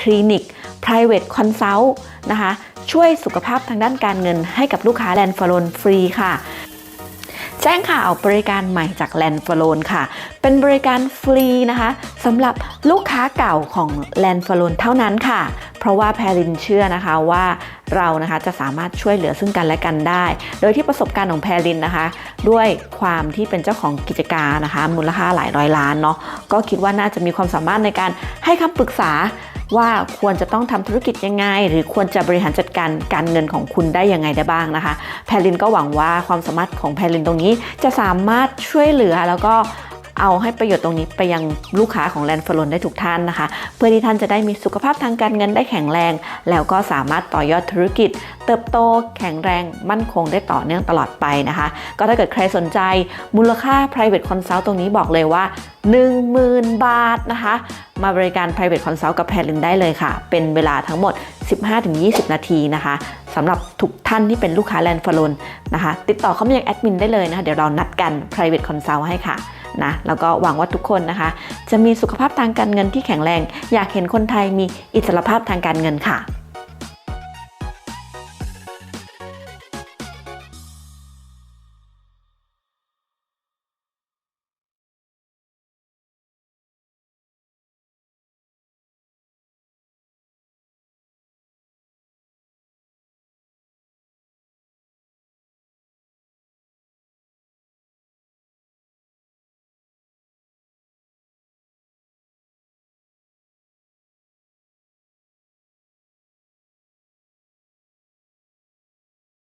คลินิก private consult นะคะ ช่วยสุขภาพทางด้านการเงินให้กับลูกค้าแลนด์ฟลอนฟรีค่ะแจ้งข่าวบริการใหม่จากแลนฟลอนค่ะ เป็นบริการฟรีนะคะสำหรับลูกค้าเก่าของแลนฟลอนเท่านั้นค่ะ เพราะว่าแพรินเชื่อนะคะว่าเรานะคะจะสามารถช่วยเหลือซึ่งกันและกันได้ โดยที่ประสบการณ์ของแพรินนะคะ ด้วยความที่เป็นเจ้าของกิจการนะคะ มูลค่าหลายร้อยล้านเนาะก็คิดว่าน่าจะมีความสามารถในการให้คำปรึกษาว่าควรจะต้องทำธุรกิจยังไง หรือควรจะบริหารจัดการการเงินของคุณได้ยังไงได้บ้างนะคะ แพรลินก็หวังว่าความสามารถของแพรลินตรงนี้จะสามารถช่วยเหลือแล้วก็ เอาให้ประโยชน์ตรงนี้ไปยังลูกค้าของแลนฟลอนได้ทุกท่านนะคะ เพื่อที่ท่านจะได้มีสุขภาพทางการเงินได้แข็งแรง แล้วก็สามารถต่อยอดธุรกิจ เติบโตแข็งแรงมั่นคงได้ต่อเนื่องตลอดไปนะคะ ก็ถ้าเกิดใครสนใจมูลค่า private consult ตรงนี้บอกเลยว่า 10,000 บาทนะคะ มาบริการ private consult กับแพรลินได้เลยค่ะ เป็นเวลาทั้งหมด 15-20 นาทีนะคะ สำหรับทุกท่านที่เป็นลูกค้าแลนด์ฟลอนนะคะ ติดต่อเขามายังแอดมินได้เลยนะคะ เดี๋ยวเรานัดกัน private consult ให้ค่ะนะแล้วก็หวังว่าทุกคนนะคะ จะมีสุขภาพทางการเงินที่แข็งแรง อยากเห็นคนไทยมีอิสรภาพทางการเงินค่ะ